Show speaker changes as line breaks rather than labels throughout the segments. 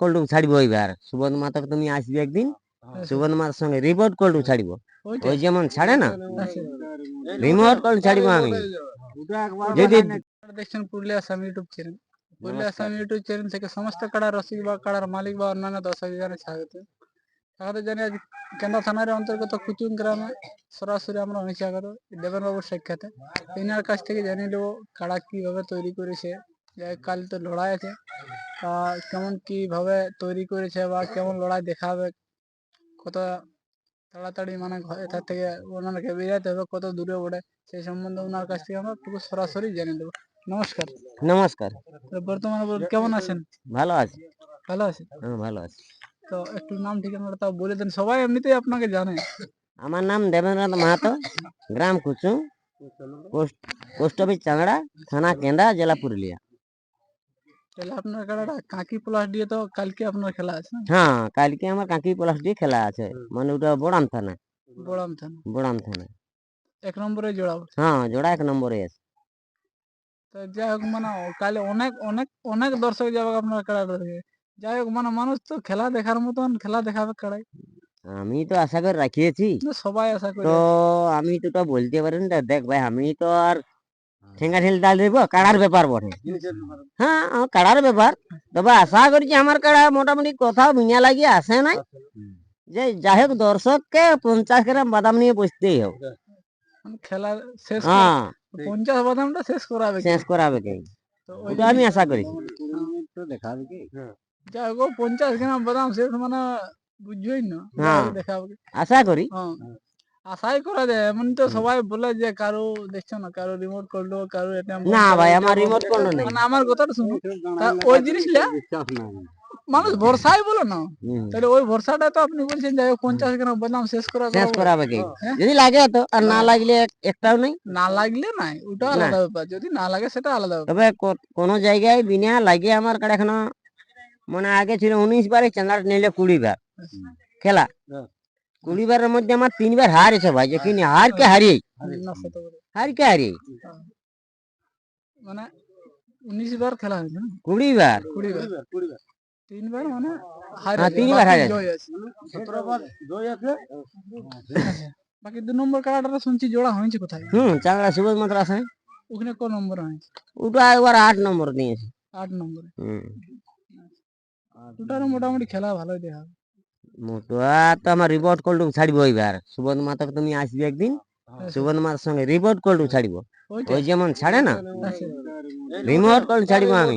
কল্টুক ছাড়িব এবার সুবোধ মাতাকে তুমি আসবে একদিন সুবোধ মাতার সঙ্গে রিপোর্ট কল্টুক ছাড়িব। ওই যেমন ছাড়ে না। রিমোট কল ছাড়িব আমি। যদি
দেখছেন Purulia Assam YouTube channel Purulia Assam YouTube channel থেকে সমস্ত কাড়া রসিক বা কাড়ার মালিক বা অন্যান্য দর্শক জানে স্বাগত। স্বাগত জানি আজ কেন্দ্র থানার অন্তর্গত কুচুং গ্রামে সরাসরি আমরা আগত দেবেন বাবুর সাক্ষাতে। এনার কাছ থেকে জানিয়ে নেব কাড়া কীভাবে তৈরি করেছে কাল তো লড়াই আছে। তা কেমন কীভাবে তৈরি করেছে বা কেমন লড়াই দেখাবে কত তাড়াতাড়ি মানে এখান থেকে ওনাকে বেরাতে হবে কত দূরে ওঠে সেই সম্বন্ধে ওনার কাছ থেকে আমরা পুরো সরাসরি জেনে দেবো নমস্কার।
নমস্কার।
তো বর্তমানে কেমন আছেন?
ভালো আছি।
ভালো আছেন
হ্যাঁ ভালো আছি।
তো একটু নাম ঠিকানাটা তাও বলে দেন সবাই এমনিতেই আপনাকে জানে।
আমার নাম দেবেন্দ্রনাথ মাহাতো গ্রাম Kuchung post post office Changra থানা কেন্দ্রা জেলা পুরুলিয়া।
তাহলে আপনার খেলাটা কাকি প্লাস দিয়ে তো কালকে আপনার খেলা আছে
হ্যাঁ কালকে আমার কাকি পলাশ দিয়ে খেলা আছে। মানে ওটা বড়াম থানা।
বড়াম থানা।
বড়াম থানা।
এক নম্বরে জোড়াবো
হ্যাঁ জোড়া এক নম্বরে আছে।
তো যাই হোক মানে কালে অনেক অনেক অনেক দর্শক যাবে আপনার খেলাটা দেখে যাই হোক মানে মানুষ তো খেলা দেখার মতন খেলা দেখাবে কাড়াই
আমি তো আশা করে রাখিয়েছি।
সবাই আশা করি
তো আমি তো বলতে পারি না। দেখ ভাই আমি তো আর ঠেঙ্গা ঠেল ডাল দেবো কাড়ার ব্যাপার বটে হ্যাঁ আমার কাড়ার ব্যাপার তবে আশা করছি আমার কাড়া মোটামুটি কোথাও মিয়া লাগিয়ে আসে নাই যে যাই হোক দর্শককে পঞ্চাশ গ্রাম বাদাম নিয়ে বসতেই হবে
মানে খেলা শেষ করা-
হ্যাঁ
পঞ্চাশ বাদামটা শেষ করাবে কি?
শেষ করাবে কে
তো ওই
ওটা আমি আশা করি
যাই হোক ও পঞ্চাশ গ্রাম বাদাম শেষ মানে বুঝছই না
হ্যাঁ।
ওই দেখাবে কি?
আশা করি
হ্যাঁ আশাই করা যায় এমন তো সবাই বলে যে কারও দেখছ না কারও রিমোট করল কারও এটিএম
না ভাই আমার রিমোট কোনো নেই।
মানে আমার কথাটা শুনো। ওই জিনিসটা মানুষ ভরসাই বলো না। তাহলে ওই ভরসাটা তো আপনি বলছেন হোক পঞ্চাশ গ্রাম বাদাম শেষ করা
শেষ
করাবো।
কে?
হ্যাঁ?
যদি লাগে তো আর না লাগলে একটাও নেই।
না লাগলে নাই ওটা আলাদা ব্যাপার। যদি না লাগে সেটা আলাদা
তবে কোনো জায়গায় বিনা লাগে আমার কাছে এখনও মানে আগে ছিল উনিশ বারে চাঁদা নিলে কুড়ি বার। খেলা।
হ্যাঁ।
কুড়ি বারের মধ্যে আমার তিনবার হারেছে ভাই যে কিনে হারকে হারিয়ে
না সেটা বলে।
হারকে হারিয়ে
মানে উনিশ বার খেলা হয়েছে
কুড়ি বার
কুড়ি বার তিনবার মানে
হ্যাঁ, তিনবার
বাকি
হারে আছে।
জয় আছে। বাকি দু নম্বর কার্ডটা শুনছি জোড়া হয়েছে কোথায়?
হুম চাংড়া সুবোধ মাত্র আছে
ওখানে কোন নম্বর হয়েছে?
ওটা একবার আট নম্বর দিয়েছে।
আট নম্বরে।
হুম।
ওটারও মোটামুটি খেলা ভালোই দেখা।
মোটুয়া তো আমার রিপোর্ট কলটুক ছাড়িব এবার সুবোধ মাতাকে তুমি আসবে একদিন। সুবোধ মাতার সঙ্গে রিপোর্ট কলটুক ছাড়িব। ওই যেমন ছাড়ে না? রিমোট কল ছাড়িব আমি।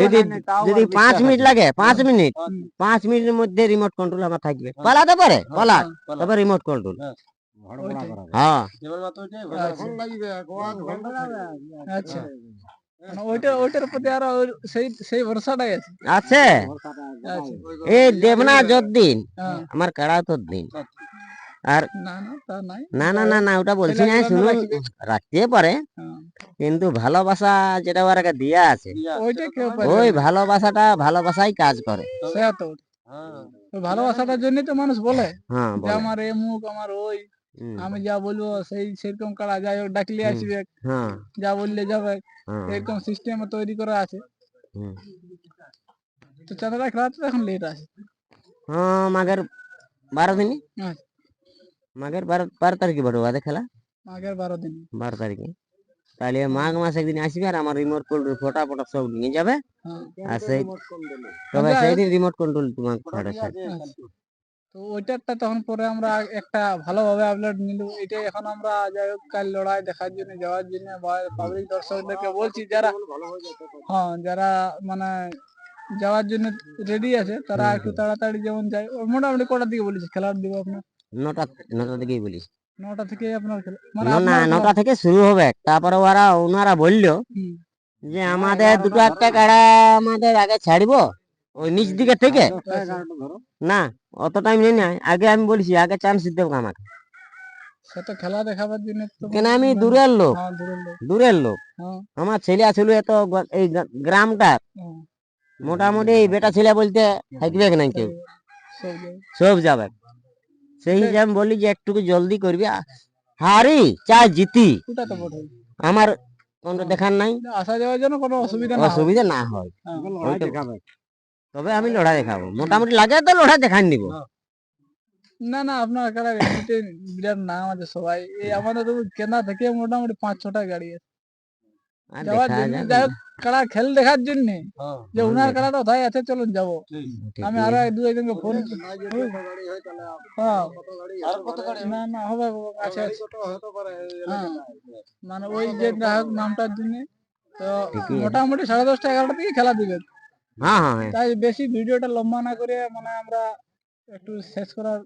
যদি যদি পাঁচ মিনিট লাগে পাঁচ মিনিট। পাঁচ মিনিটের মধ্যে রিমোট কন্ট্রোল আমার থাকবে। পালাতে পারে পালা। তবে রিমোট কন্ট্রোল হ্যাঁ।
আচ্ছা। ওইটা ওইটার প্রতি আরও সেই সেই ভরসাটাই আছে।
আছে? এই দেবনা যতদিন
হ্যাঁ।
আমার কাড়া তোর দিন আর
না না
না না না না ওটা বলছি না শুনুন রাখতে পারে
হ্যাঁ।
কিন্তু ভালোবাসা যেটা ওর আগে দিয়া আছে ওই ভালোবাসাটা ভালোবাসাই কাজ করে।
ওই ভালোবাসাটার জন্যই তো মানুষ বলে
হ্যাঁ
আমার এ মুখ আমার ওই। আমি যা বলব সেই সেরকম কাড়া যাই হোক ডাকলে আসবে।
হ্যাঁ।
যা বললে যাবে
হ্যাঁ,
এরকম সিস্টেম তৈরি করা আছে। তো চাঁদাটা খেলা তো এখন লেট আছে।
হ্যাঁ মাঘের বারো দিনই। মাঘের বারো বারো তারিখে বড় বাদে খেলা।
আগের বারো দিন।
বারো তারিখে। তাহলে মাঘ মাস একদিন আসবে আর আমার রিমোট কন্ট্রোল ফটা ফটা সব নিয়ে যাবে।
হ্যাঁ,
আর সেই তবে সেই দিন রিমোট কন্ট্রোল তোমার।
তো ওইটারটা তখন পরে আমরা একটা ভালোভাবে আপলোড নিল। এটাই এখন আমরা যাই হোক কাল লড়াই দেখার জন্য যাওয়ার জন্য পাবলিক দর্শকদেরকে বলছি যারা হ্যাঁ যারা মানে যাওয়ার জন্য রেডি আছে তারা একটু তাড়াতাড়ি যেমন যায় ও মোটামুটি কটার দিকে বলেছে খেলার দিব আপনার?
নটা নটা থেকেই বলিস।
নটা থেকে আপনার খেলা মানে
না নটা থেকে শুরু হবে। তারপরে ওরা ওনারা বলল যে আমাদের দুটো একটা গাড়া আমাদের আগে ছাড়বো। ওই নিচ দিকে থেকে? না অত টাইম নেই না। আগে আমি বলছি আগে চান্স দিতে দেবো আমাকে।
সে তো খেলা দেখাবার জন্য
কেন আমি দূরের লোক।
হ্যাঁ দূরের লোক।
দূরের লোক।
হ্যাঁ।
আমার ছেলে ছিল এত এই গ্রা- গ্রামটা
হ্যাঁ,
মোটামুটি এই বেটা ছেলে বলতে থাকবে না কেউ
সব
যাবে। সেই হিসাবে আমি বলি যে একটু জলদি করবি? হারি চা জিতি। আমার কোনো দেখার নাই।
আসা যাওয়ার জন্য কোনো অসুবিধা না হয়।
অসুবিধা না হয়। তবে আমি লড়াই দেখাবো। মোটামুটি লাগে তো লড়াই দেখান নিব
না। না আপনার এমনিতে বিরাট নাম আছে সবাই। এই আমাদের তো কেনা থেকে মোটামুটি পাঁচ ছটা গাড়ি আছে। যাওয়ার জন্য যাই হোক কাড়া খেল দেখার জন্য যে
হ্যাঁ,
উনার
দেখা-
কোথায় আছে চলুন যাব। আমি আরও এক দু একজনকে ফোন হ্যাঁ। না না হবে আছে। হ্যাঁ। মানে ওই যে গ্রাহক নামটার জন্য তো মোটামুটি সাড়ে দশটা এগারোটা থেকে খেলা দিবে
হ্যাঁ হ্যাঁ হ্যাঁ
তাই বেশি ভিডিওটা লম্বা না করে মানে আমরা একটু শেষ করার